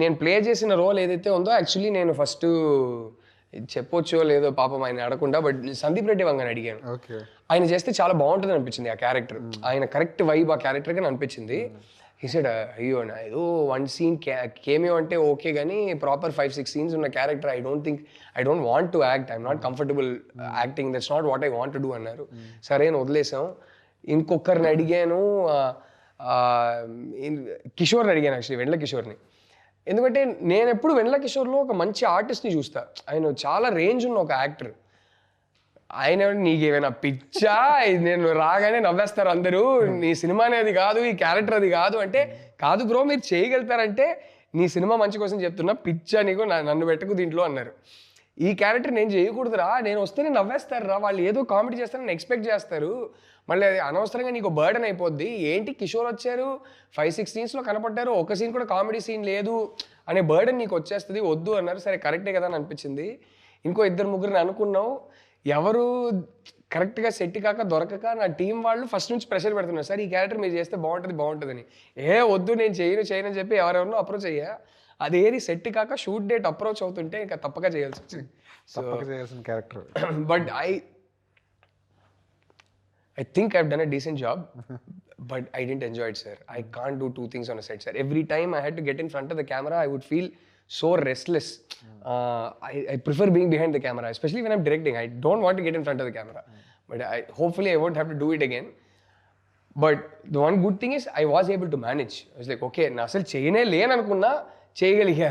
నేను ప్లే చేసిన రోల్ ఏదైతే ఉందో యాక్చువల్లీ నేను ఫస్ట్ చెప్పొచ్చో లేదో పాపం ఆయన అడగకుండా బట్ సందీప్ రెడ్డి వంగని అడిగాను. ఓకే. ఆయన చేస్తే చాలా బాగుంటుంది అనిపించింది ఆ క్యారెక్టర్ ఆయన కరెక్ట్ వైబ్ ఆ క్యారెక్టర్గా అనిపించింది. ఈసాడ్ అయ్యో నా ఏదో వన్ సీన్ కేమియో అంటే ఓకే కానీ ప్రాపర్ ఫైవ్ సిక్స్ సీన్స్ ఉన్న character I don't think I don't want to act I'm not comfortable acting that's not what I want to do అన్నారు. సరే అని వదిలేసాం ఇంకొకరిని అడిగాను కిషోర్ని అడిగాను యాక్చువల్లీ వెండ్ల కిషోర్ని. ఎందుకంటే నేను ఎప్పుడు వెన్నెల కిషోర్లో ఒక మంచి ఆర్టిస్ట్ని చూస్తా. ఆయన చాలా రేంజ్ ఉన్న ఒక యాక్టర్. ఆయన నీకేమైనా పిచ్చా? నేను రాగానే నవ్వేస్తారు అందరూ. నీ సినిమా అనేది కాదు ఈ క్యారెక్టర్ అది కాదు అంటే కాదు బ్రో మీరు చేయగలుగుతారంటే నీ సినిమా మంచి కోసం చెప్తున్నా పిచ్చా నీకు నా- నన్ను పెట్టకు దీంట్లో అన్నారు. ఈ క్యారెక్టర్ నేను చేయకూడదురా నేను వస్తేనే నవ్వేస్తారు రా వాళ్ళు ఏదో కామెడీ చేస్తారని ఎక్స్పెక్ట్ చేస్తారు. మళ్ళీ అది అనవసరంగా నీకు బర్డన్ అయిపోద్ది. ఏంటి కిషోర్ వచ్చారు? ఫైవ్ సిక్స్ సీన్స్లో కనపడ్డారు. ఒక సీన్ కూడా కామెడీ సీన్ లేదు అనే బర్డన్ నీకు వచ్చేస్తుంది. వద్దు అన్నారు. సరే కరెక్టే కదా అని అనిపించింది. ఇంకో ఇద్దరు ముగ్గురిని అనుకున్నాం. ఎవరు కరెక్ట్గా సెట్ కాక దొరకక నా టీం వాళ్ళు ఫస్ట్ నుంచి ప్రెషర్ పెడుతున్నారు. సార్ ఈ క్యారెక్టర్ మీరు చేస్తే బాగుంటుంది బాగుంటుందని. ఏ వద్దు నేను చేయను చేయను అని చెప్పి ఎవరెవరినో అప్రోచ్ అయ్యా. అదేది సెట్ కాక షూట్ డేట్ అప్రోచ్ అవుతుంటే ఇంకా తప్పక చేయాల్సి వచ్చింది తప్పక చేయాల్సిన character but I I think I've done a decent job, but I didn't enjoy it, sir. I can't do two things on a set, sir. Every time I had to get in front of the camera, I would feel so restless. Uh, I, I prefer being behind the camera, especially when I'm directing. I don't want to get in front of the camera. But I, hopefully, I won't have to do it again. But the one good thing is, I was able to manage. I was like, okay, నా అసలు చేయనే లేననుకున్నా చేయగలిగా